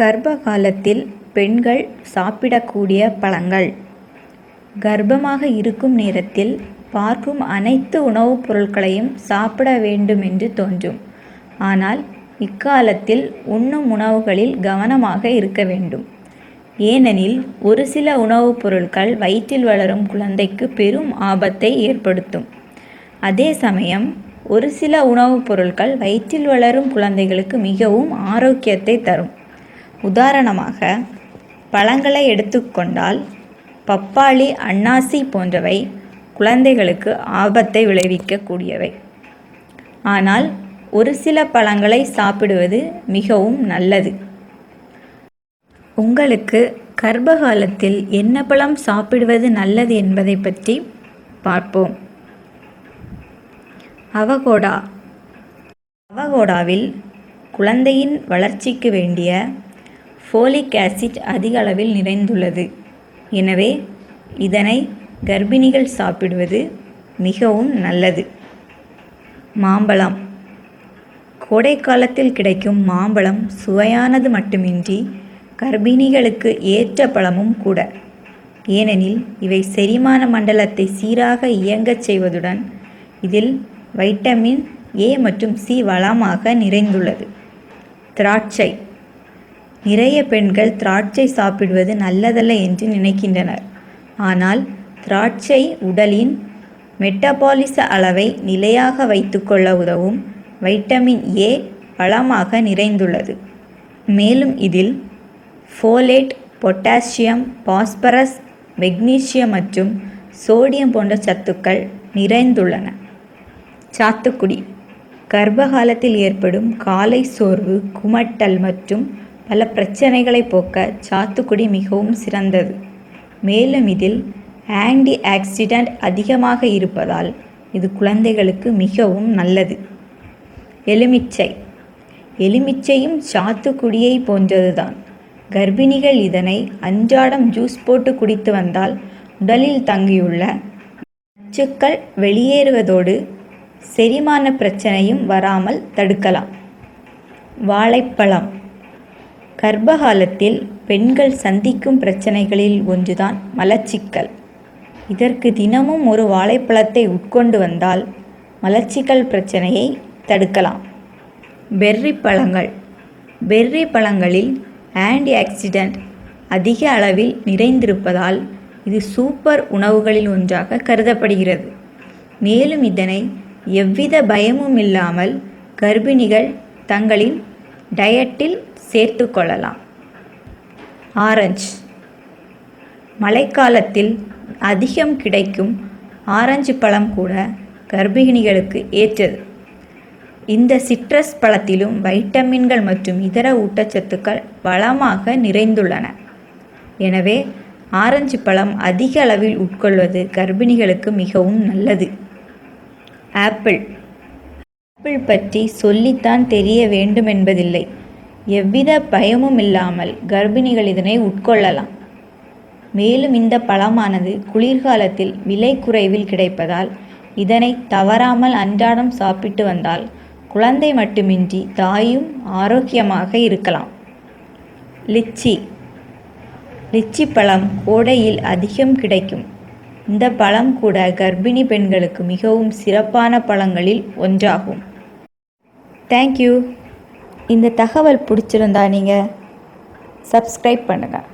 கர்ப்ப காலத்தில் பெண்கள் சாப்பிடக்கூடிய பழங்கள். கர்ப்பமாக இருக்கும் நேரத்தில் பார்க்கும் அனைத்து உணவுப் பொருட்களையும் சாப்பிட வேண்டும் என்று தோன்றும். ஆனால் இக்காலத்தில் உண்ணும் உணவுகளில் கவனமாக இருக்க வேண்டும். ஏனெனில் ஒரு சில உணவுப் பொருட்கள் வயிற்றில் வளரும் குழந்தைக்கு பெரும் ஆபத்தை ஏற்படுத்தும். அதே சமயம் ஒரு சில உணவுப் பொருட்கள் வயிற்றில் வளரும் குழந்தைகளுக்கு மிகவும் ஆரோக்கியத்தை தரும். உதாரணமாக பழங்களை எடுத்துக்கொண்டால் பப்பாளி அன்னாசி போன்றவை குழந்தைகளுக்கு ஆபத்தை விளைவிக்கக்கூடியவை. ஆனால் ஒரு சில பழங்களை சாப்பிடுவது மிகவும் நல்லது. உங்களுக்கு கர்ப்பகாலத்தில் என்ன பழம் சாப்பிடுவது நல்லது என்பதை பற்றி பார்ப்போம். அவகோடா. அவகோடாவில் குழந்தையின் வளர்ச்சிக்கு வேண்டிய ஃபோலிக் ஆசிட் அதிக அளவில் நிறைந்துள்ளது. எனவே இதனை கர்ப்பிணிகள் சாப்பிடுவது மிகவும் நல்லது. மாம்பழம். கோடை காலத்தில் கிடைக்கும் மாம்பழம் சுவையானது மட்டுமின்றி கர்ப்பிணிகளுக்கு ஏற்ற பழமும் கூட. ஏனெனில் இவை செரிமான மண்டலத்தை சீராக இயங்கச் செய்வதுடன் இதில் வைட்டமின் ஏ மற்றும் சி வளமாக நிறைந்துள்ளது. திராட்சை. நிறைய பெண்கள் திராட்சை சாப்பிடுவது நல்லதல்ல என்று நினைக்கின்றனர். ஆனால் திராட்சை உடலின் மெட்டபாலிச அளவை நிலையாக வைத்துக்கொள்ள உதவும் வைட்டமின் ஏ வளமாக நிறைந்துள்ளது. மேலும் இதில் ஃபோலேட் பொட்டாசியம் பாஸ்பரஸ் மெக்னீசியம் மற்றும் சோடியம் போன்ற சத்துக்கள் நிறைந்துள்ளன. சாத்துக்குடி. கர்ப்பகாலத்தில் ஏற்படும் காலை சோர்வு குமட்டல் மற்றும் பல பிரச்சனைகளை போக்க சாத்துக்குடி மிகவும் சிறந்தது. மேலும் இதில் ஆன்டி ஆக்சிடென்ட் அதிகமாக இருப்பதால் இது குழந்தைகளுக்கு மிகவும் நல்லது. எலுமிச்சை. எலுமிச்சையும் சாத்துக்குடியை போன்றதுதான். கர்ப்பிணிகள் இதனை அன்றாடம் ஜூஸ் போட்டு குடித்து வந்தால் உடலில் தங்கியுள்ள நச்சுக்கள் வெளியேறுவதோடு செரிமான பிரச்சனையும் வராமல் தடுக்கலாம். வாழைப்பழம். கர்ப்பகாலத்தில் பெண்கள் சந்திக்கும் பிரச்சனைகளில் ஒன்றுதான் மலச்சிக்கல். இதற்கு தினமும் ஒரு வாழைப்பழத்தை உட்கொண்டு வந்தால் மலச்சிக்கல் பிரச்சனையை தடுக்கலாம். பெர்ரி பழங்கள். பெர்ரி பழங்களில் ஆன்டி ஆக்சிடென்ட் அதிக அளவில் நிறைந்திருப்பதால் இது சூப்பர் உணவுகளில் ஒன்றாக கருதப்படுகிறது. மேலும் இதனை எவ்வித பயமும் இல்லாமல் கர்ப்பிணிகள் தங்களின் டயட்டில் சேர்த்து கொள்ளலாம் ஆரஞ்சு. மழைக்காலத்தில் அதிகம் கிடைக்கும் ஆரஞ்சு பழம் கூட கர்ப்பிணிகளுக்கு ஏற்றது. இந்த சிட்ரஸ் பழத்திலும் வைட்டமின்கள் மற்றும் இதர ஊட்டச்சத்துக்கள் வளமாக நிறைந்துள்ளன. எனவே ஆரஞ்சு பழம் அதிக அளவில் உட்கொள்வது கர்ப்பிணிகளுக்கு மிகவும் நல்லது. ஆப்பிள். ஆப்பிள் பற்றி சொல்லித்தான் தெரிய வேண்டுமென்பதில்லை. எவ்வித பயமும் இல்லாமல் கர்ப்பிணிகள் இதனை உட்கொள்ளலாம். மேலும் இந்த பழமானது குளிர்காலத்தில் விலை குறைவில் கிடைப்பதால் இதனை தவறாமல் அன்றாடம் சாப்பிட்டு வந்தால் குழந்தை மட்டுமின்றி தாயும் ஆரோக்கியமாக இருக்கலாம். லிச்சி. லிச்சி பழம் கோடையில் அதிகம் கிடைக்கும். இந்த பழம் கூட கர்ப்பிணி பெண்களுக்கு மிகவும் சிறப்பான பழங்களில் ஒன்றாகும். தேங்க்யூ இந்த தகவல் பிடிச்சிருந்தா நீங்கள் சப்ஸ்கிரைப் பண்ணுங்கள்